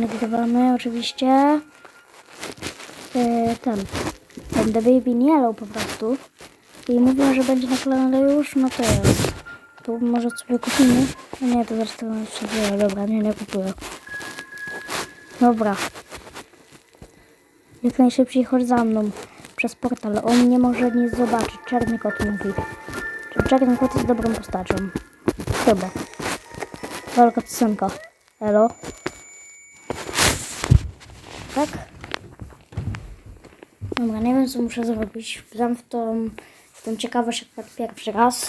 Nagrywamy oczywiście e, ten, ten The Baby Yellow po prostu. I mówią, że będzie na kanale już, no to jest. To może sobie kupimy? No nie, to zresztą jeszcze Dobra, nie, nie kupuję. Dobra. Jak najszybciej chodź za mną przez portal. On nie może nic zobaczyć. Czarny kot mówi. Czarny kot jest dobrą postacią? Chyba. Walka synka. Elo. Tak? Dobra, nie wiem co muszę zrobić. Dam w tą, w tą ciekawość akurat pierwszy raz.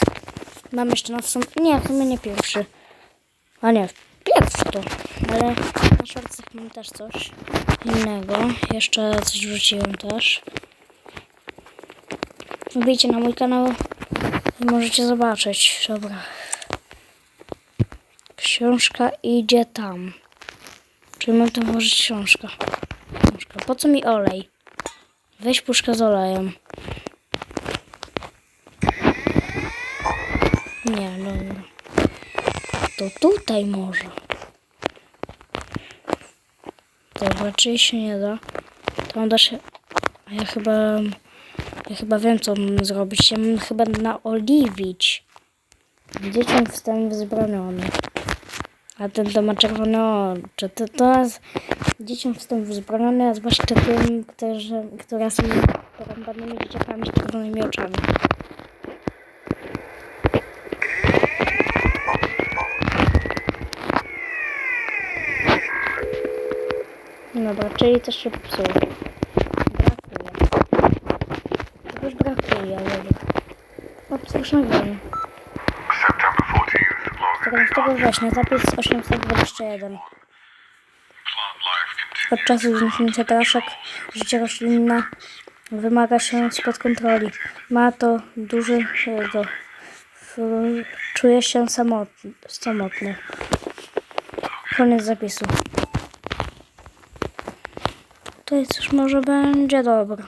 Mam jeszcze na sumie, nie, w sumie nie pierwszy. A nie, pierwszy to. Ale na shortsach mam też coś innego. Jeszcze coś wrzuciłem też. Wbijcie na mój kanał i możecie zobaczyć. Dobra. Książka idzie tam. Czyli mam tam włożyć książkę. Po co mi olej? Weź puszkę z olejem. Nie, no. To tutaj może. Dobra, czyli się nie da. To on da się... Ja chyba... Ja chyba wiem, co mam zrobić. Ja mam chyba naoliwić. Dzieciom wstęp wzbroniony. A ten to ma czerwone oczy. To, to jest dzieciom wstęp wzbroniony, a zwłaszcza tym, którzy, które są porąbanymi dzieciakami z czerwonymi oczami. Dobra, czyli coś się popsuło. Brakuje. Czegoś brakuje, ale... Obsłuż nagranie. September 14th, 14 logging września, zapis 821. plant life continues. Podczas zniknięcia traszek życie roślinne wymaga się spod kontroli. Ma to duży do. Czuje się samotny. samotny. Koniec zapisu. Tutaj coś może będzie dobre.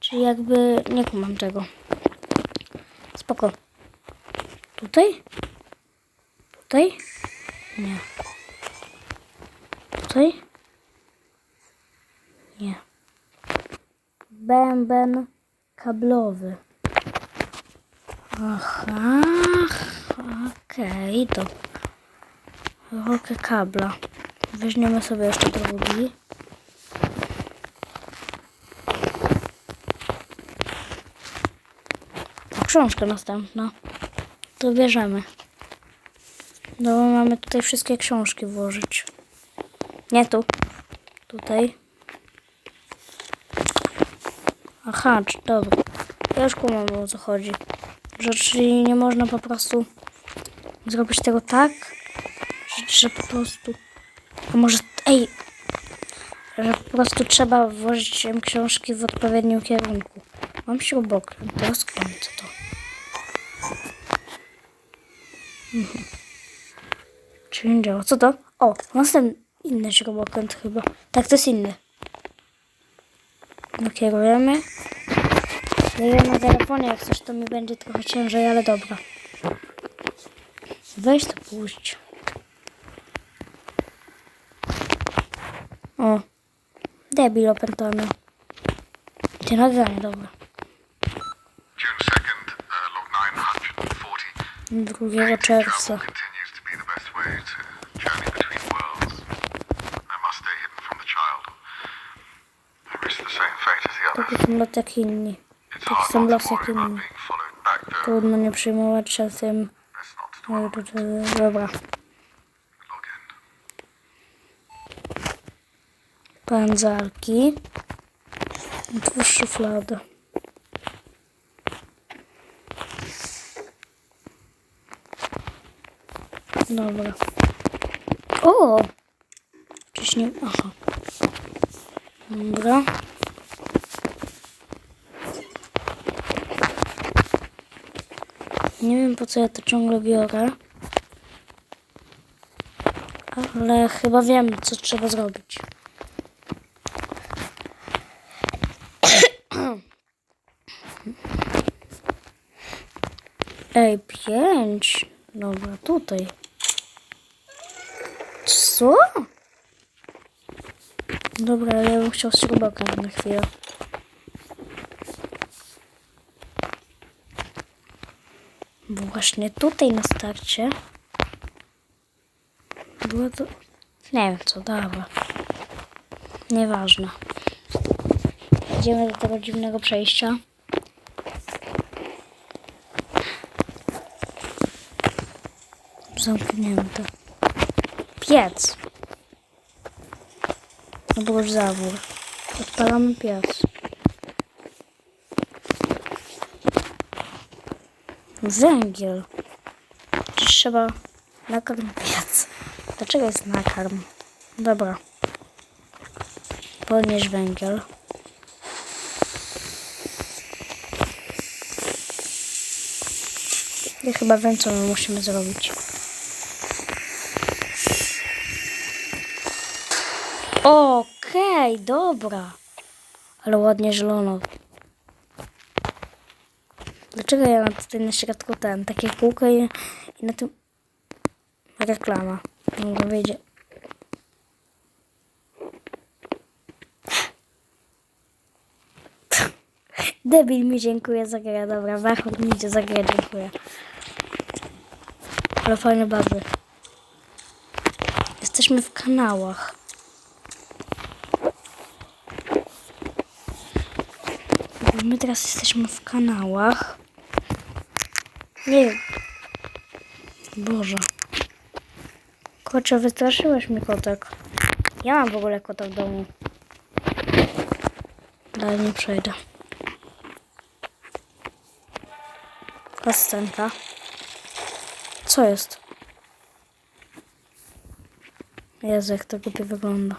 Czyli jakby nie kumam tego. Spoko. Tutaj? Tutaj? Nie. Tutaj? Nie. Bęben kablowy. Aha. Okej, to. Rolkę kabla. Weźmiemy sobie jeszcze drugi. Książka następna. To bierzemy. No mamy tutaj wszystkie książki włożyć. Nie tu. Tutaj. Aha, dobra. Ja już kumam o co chodzi. Że czyli nie można po prostu zrobić tego tak, że, że po prostu. A może. Ej! Że po prostu trzeba włożyć książki w odpowiednim kierunku. Mam śrubokręt, teraz kręcę to. Mhm. Działa. Co to? O, następny inny śrubokręt chyba. Tak, to jest inny. Nakierujemy. Daję na telefonie, jak coś to mi będzie trochę ciężej, ale dobra. Weź to puść. O. Debil opętany. Gdzie nagranie, dobra. June 2nd, uh, log 940. 2 czerwca. Lot jak inni. Taki sam los jak inni. Trudno nie przyjmować e, Dobra. Pędzalki. Otwórz szufladę. Dobra. O! Wcześniej. Aha. Dobra. Nie po co ja to ciągle biorę. Ale chyba wiem co trzeba zrobić. Ej, pięć. Dobra, tutaj. Co? Dobra, ja bym chciał śrubokręt na chwilę. Właśnie tutaj na starcie było to... Nie wiem co, dobra. Nieważne. Idziemy do tego dziwnego przejścia. Zamknięte. Piec. No bo już zawór. Odpalamy piec. Węgiel. Trzeba nakarm piec? Dlaczego jest nakarm? Dobra. Podnieś węgiel. Ja chyba wiem, co my musimy zrobić. Okej, dobra. Ale ładnie zielono. Dlaczego ja mam tutaj na środku ten, takie kółko i, i na tym reklama. Mogę wiedzieć. Debil mi dziękuję za grę, dobra, Wachor mi idzie za grę, dziękuję. Ale fajne bazy. Jesteśmy w kanałach. My teraz jesteśmy w kanałach. Nie wiem. Boże. Kocie, wystraszyłeś mnie kotek. Ja mam w ogóle kota w domu. Dalej nie przejdę. Scenka. Co jest? Jezu, jak to głupio wygląda.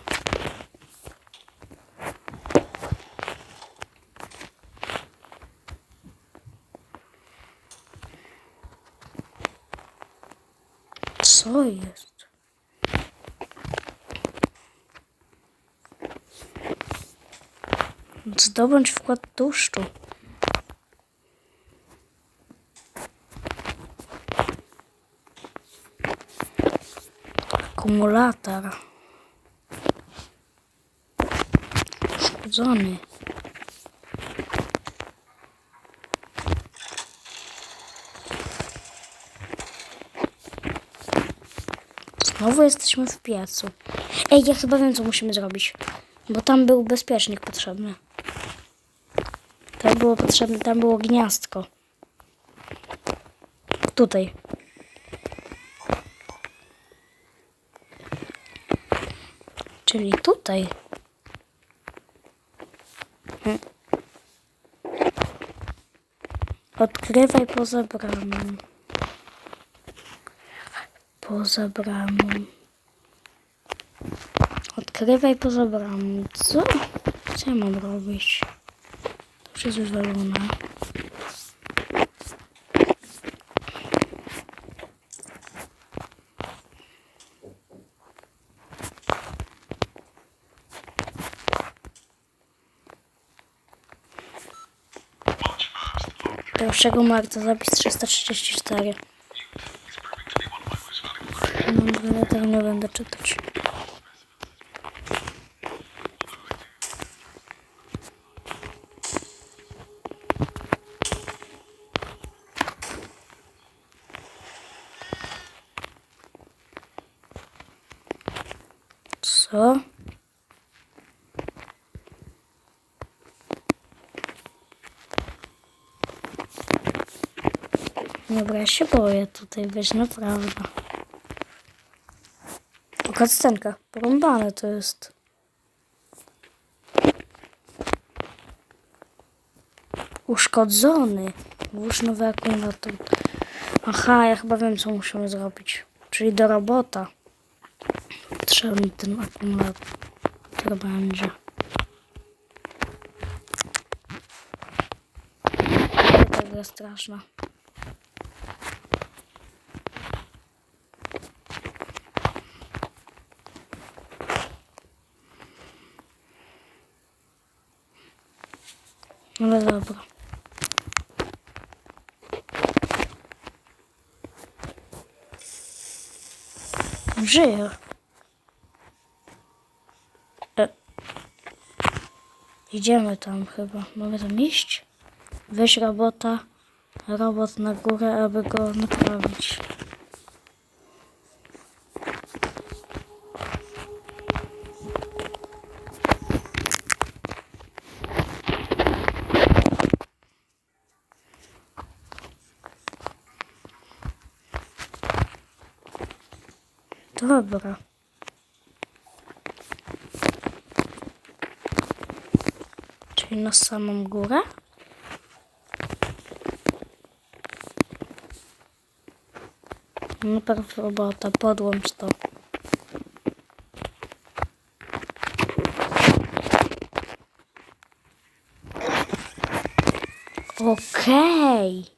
Co jest? Zdobądź wkład tłuszczu. Akumulator. Uszkodzony. Znowu jesteśmy w piecu. Ej, ja chyba wiem, co musimy zrobić. Bo tam był bezpiecznik potrzebny. Było potrzebne, tam było gniazdko. Tutaj. Czyli tutaj. Hmm. Odkrywaj poza bramą. Poza bramą. Odkrywaj poza bramą. Co? Co ja mam robić? Już jest wywalone. March 1st, log 1 marca zapis 334. is proving to be one of my most valuable creations. No, ja tego nie będę czytać. Co? Dobra, ja się boję tutaj być, naprawdę. Taka scenka. Porąbane to jest. Uszkodzony. Włóż nowy akumulator. Aha, ja chyba wiem, co musimy zrobić. Czyli do robota. Potrzebny ten akumulator będzie. To jest straszna. Ale dobra. Żyje. Idziemy tam chyba. Mogę tam iść? Weź robota. Robot na górę, aby go naprawić. Dobra. Czyli na samą górę? Najpierw robota, podłącz to. Okej.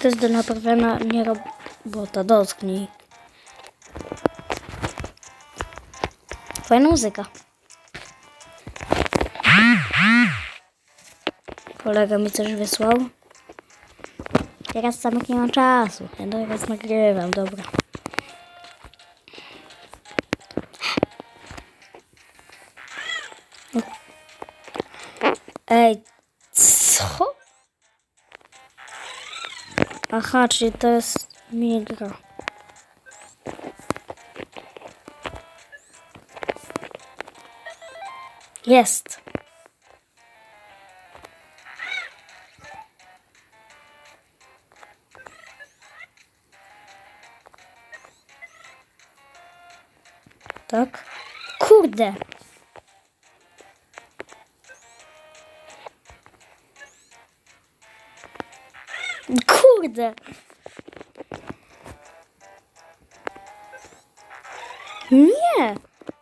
To jest do naprawiania nie robota? Dotknij. Fajna muzyka. Kolega mi coś wysłał. Teraz sam nie mam czasu. Ja teraz nagrywam, dobra. Aha, czyli to jest. Jest. Tak? Kurde. Kurde. Nie.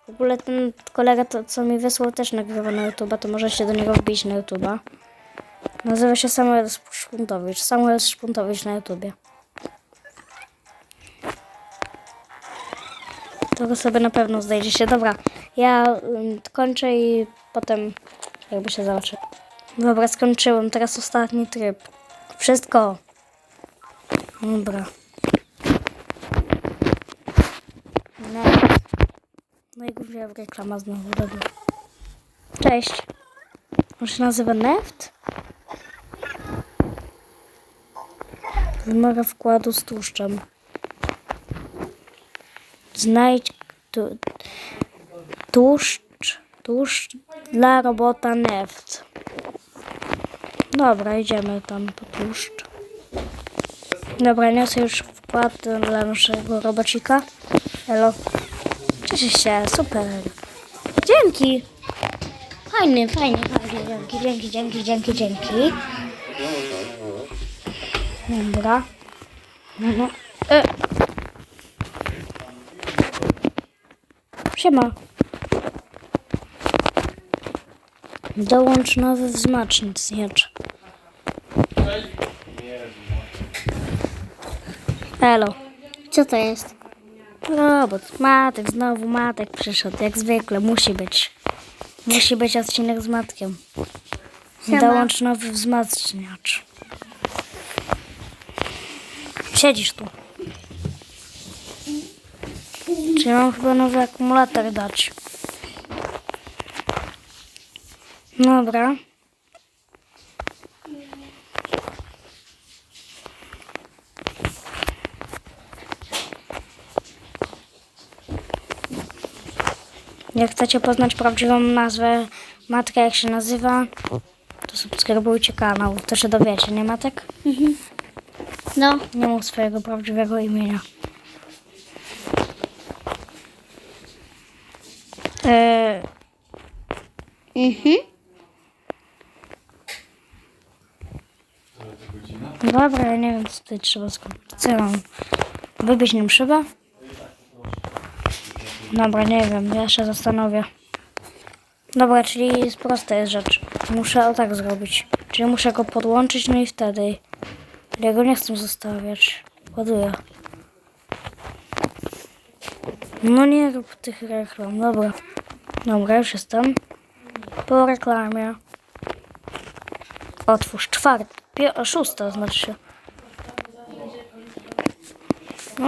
W ogóle ten kolega, to, co mi wysłał, też nagrywa na YouTube'a, to możecie do niego wbić na YouTube'a. Nazywa się Samuel Szpuntowicz. Samuel Szpuntowicz na YouTubie. To sobie na pewno znajdziecie. Dobra, ja kończę i potem jakby się zobaczy. Dobra, skończyłem. Teraz ostatni tryb. Wszystko. Dobra. Next. No i głównie reklama znowu, dobra. Cześć. On się nazywa Neft? Wymaga wkładu z tłuszczem. Znajdź tu, tłuszcz, tłuszcz dla robota Neft. Dobra, idziemy tam po tłuszcz. Dobra, niosę już wkład dla naszego robocika. Elo. Cieszę się, super. Dzięki. Fajny, fajny, fajny. Dzięki, dzięki, dzięki, dzięki, dzięki. Dobra. No, e. Siema. Dołącz nowy wzmacniacz. Elo. Co to jest? Robot, Matek, znowu Matek przyszedł, jak zwykle, musi być. Musi być odcinek z Matkiem. Siema. Dołącz nowy wzmacniacz. Siedzisz tu. Czyli mam chyba nowy akumulator dać. Dobra. Jak chcecie poznać prawdziwą nazwę matkę, jak się nazywa, to subskrybujcie kanał. To się dowiecie, nie Matek? No, Nie mów swojego prawdziwego imienia. Eee, mhm. dobra, ja nie wiem, co tutaj trzeba skupić. Co ja mam? Wybić nim szybę? Dobra, nie wiem, ja się zastanowię. Dobra, czyli jest prosta jest rzecz. Muszę o tak zrobić. Czyli muszę go podłączyć, no i wtedy. Ja go nie chcę zostawiać. Ładuję. No nie rób tych reklam, dobra. Dobra, już jestem. Po reklamie. Otwórz czwarty, pie- szósta znaczy się.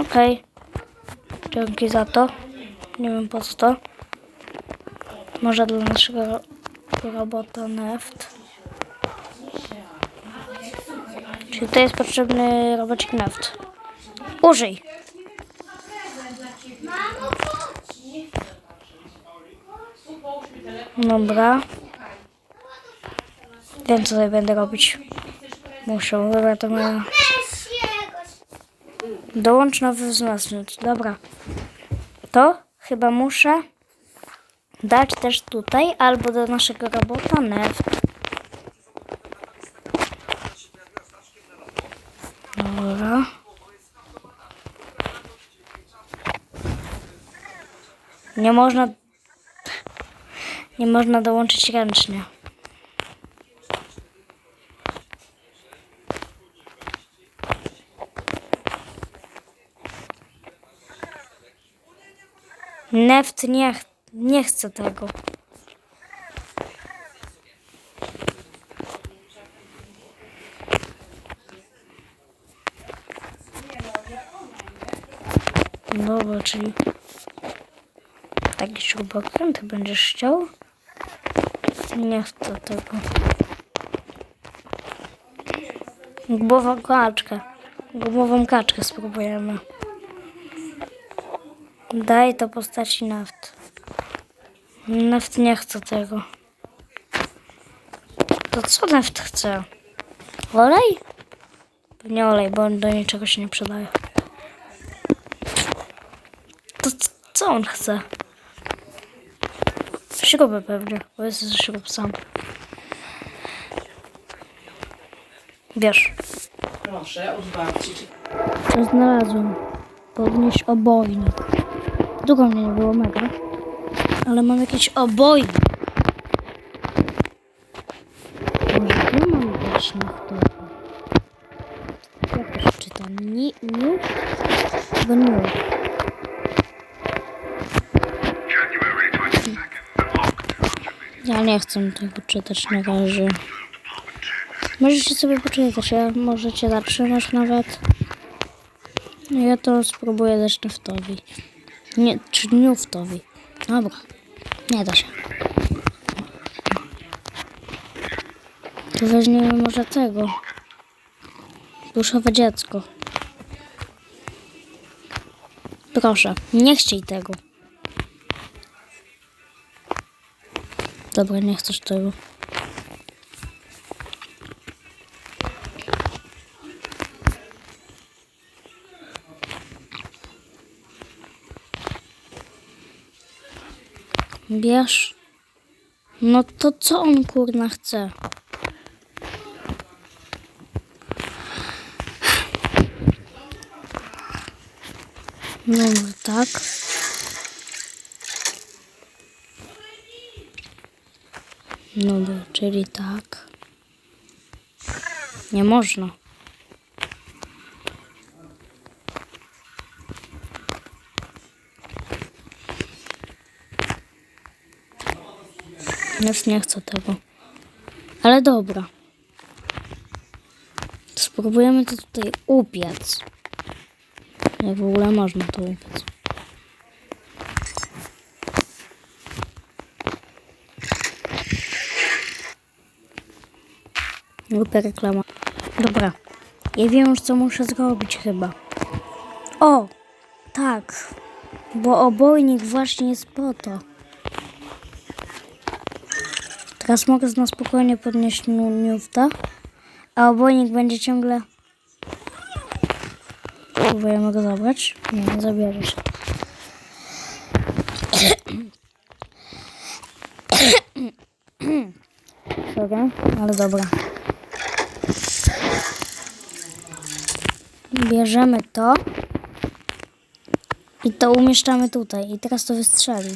Okej. Dzięki za to. Nie wiem po co to. Może dla naszego ro- robota Neft. Czyli to jest potrzebny robocik Neft. Użyj! Dobra. Wiem co tutaj będę robić. Muszę, dobra to moja... Dołącz nowy wzmacniacz. Dobra. To chyba muszę dać też tutaj albo do naszego robota neft. Dobra. Nie można nie można dołączyć ręcznie. Neft nie, nie chce tego. Dobra, czyli taki śrubokręt będziesz chciał? Nie chcę tego. Gumową kaczkę. Gumową kaczkę spróbujemy. Daj to postaci naft. Naft nie chce tego. To co naft chce? Olej? Nie olej, bo on do niczego się nie przydaje. To co on chce? Śruby pewnie, bo jest ze śrub sam. Wiesz. Proszę, od babci. Co znalazłem? Podnieść obojnik. Długo mnie nie było mega. Ale mam jakiś obojnik. Może tu mam też na. Jak to się czyta? Ni, 22nd. Log 280. Ja nie chcę tego czytać na razie. Możecie sobie poczytać, ja możecie zatrzymać nawet. Ja to spróbuję dać naftowi. Nie, czy newtowi. Dobra, nie da się. To weźmiemy może tego. Duszowe dziecko. Proszę, nie chciej tego. Dobra, nie chcesz tego. Bierz. No to co on kurna chce? No tak. Dobra, czyli tak. Nie można. Już nie chcę tego. Ale dobra. Spróbujemy to tutaj upiec. Jak w ogóle można to upiec. Głupia reklama. Dobra. Ja wiem już co muszę zrobić chyba. O! Tak. Bo obojnik właśnie jest po to. Teraz mogę na spokojnie podnieść niufta, a obojnik będzie ciągle... Próbujemy go zabrać? Nie, nie zabierze się. Ale dobra. Bierzemy to i to umieszczamy tutaj. I teraz to wystrzeli.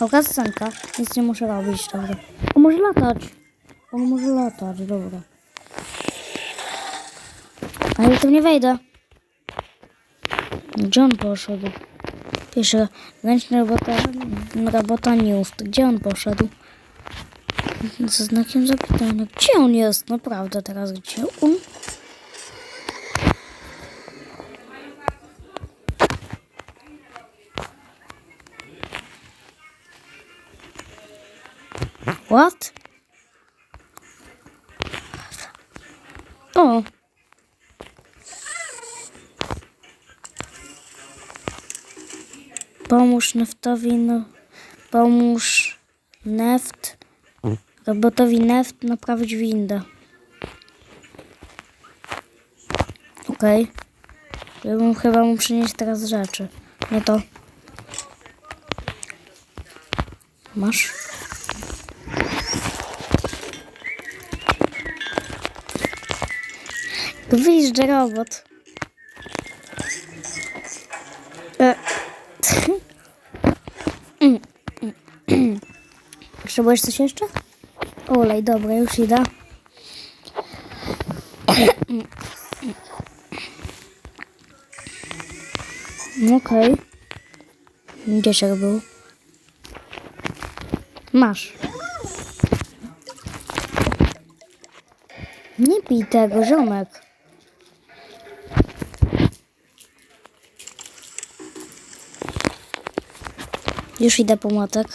O, kascenka. Nic nie muszę robić, dobra. O, może latać. On może latać, dobra. Ale tu nie wejdę. Gdzie on poszedł? Pisze, ręczna robota, robota News. Gdzie on poszedł? Ze znakiem zapytania. Gdzie on jest? Naprawdę teraz, gdzie on? What? O! Pomóż neftowi, no... Pomóż neft... Robotowi neft naprawić windę. Okej. Ja bym chyba mu przynieść teraz rzeczy. Nie to. Masz? Wyjeżdża robot. E. Potrzebujesz coś jeszcze? Olej, dobra, już idę. Okej. Dzieciak był. Masz. Nie pij tego, ziomek. Już idę po młotek.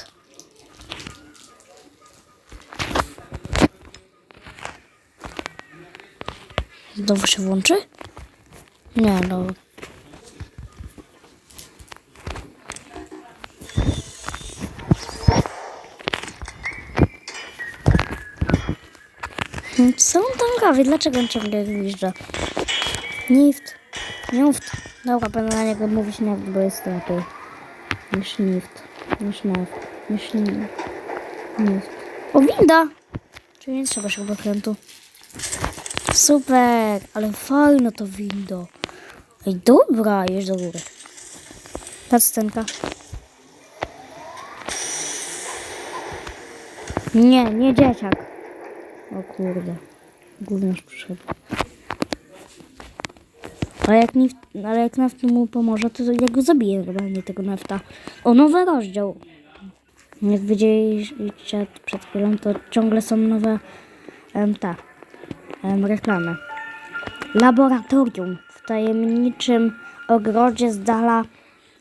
Znowu się włączy? Nie, no. Co on tam robi? Dlaczego on ciągle gwizdza? Nift. Nift. Dobra, będę na niego mówić nift, bo jest lepiej. Niż nift. Niż ni- nift. O, winda! Czyli nie trzeba śrubokrętu. Super! Ale fajna to winda. Ej, dobra, jedź do góry. Patrz scenka. Nie, nie dzieciak. O kurde. Gówniarz przyszedł. Ale jak, nift, ale jak mu pomoże, to ja go zabiję normalnie tego nafta. O, nowy rozdział. Jak widzieliście przed chwilą, to ciągle są nowe em, te em, reklamy. Laboratorium w tajemniczym ogrodzie z dala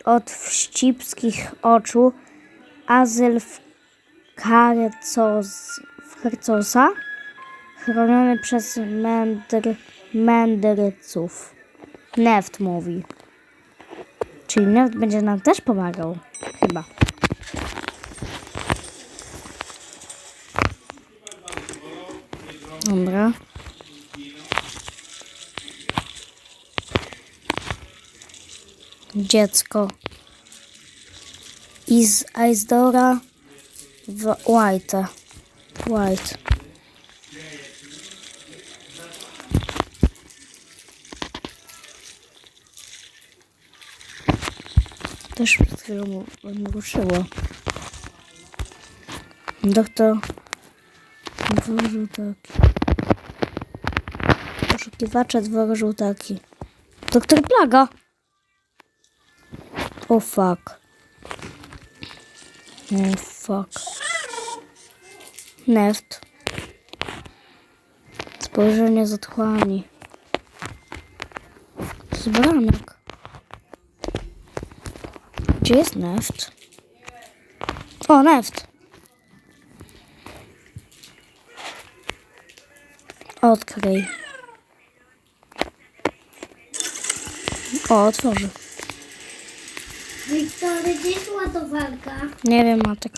od wścibskich oczu. Azyl w Karcos, w Hercosa chroniony przez mędr, mędrców. Neft mówi. Czyli Neft będzie nam też pomagał. Chyba. Dobra. Dziecko. Iz Aizdora w White. White. Też przed chwilą ruszyło. Doktor dwór żółtaki. Poszukiwacze dworu żółtaki. Doktor Plaga. O fuck. O fuck. Neft. Spojrzenie z jest baranek. Gdzie jest neft? O, neft. Odkryj. O, otworzy. Wiktory, gdzie jest ładowarka? Nie wiem, Matek.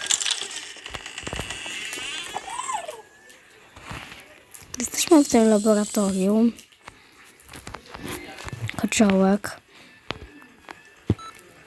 Jesteśmy w tym laboratorium. Kociołek.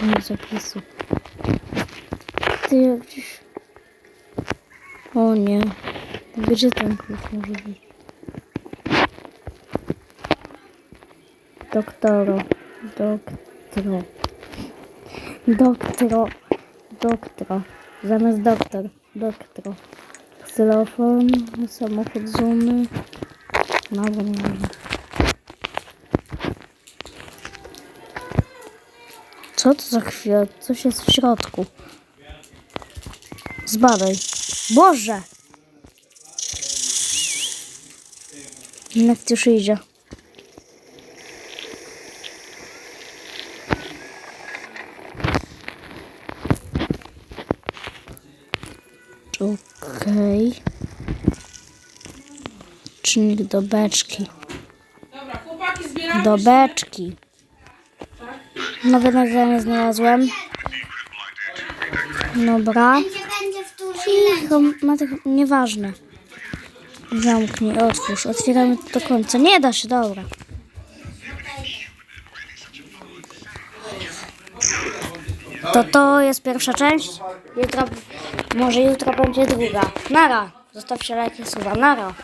Koniec zapisu. Ty jak gdzieś... O nie. Gdzie ten klucz może być? Doktoro. Doktoro. Doktoro. Doktoro. Zamiast doktor. Doktoro. Xylofon, samochód Zuny. Dobra, nie wiem. Co to za chwila? Coś jest w środku. Zbadaj. Boże! Neft już idzie. Okej. Czynnik do beczki. Dobra, chłopaki zbieramy Do beczki. Nowe nagranie znalazłem. Dobra. Cicho, ma tych... Nieważne. Zamknij, otwórz. Otwieramy to do końca. Nie da się, dobra. To to jest pierwsza część. Jutro, może jutro będzie druga. Nara. Zostawcie lajki, suba. Nara.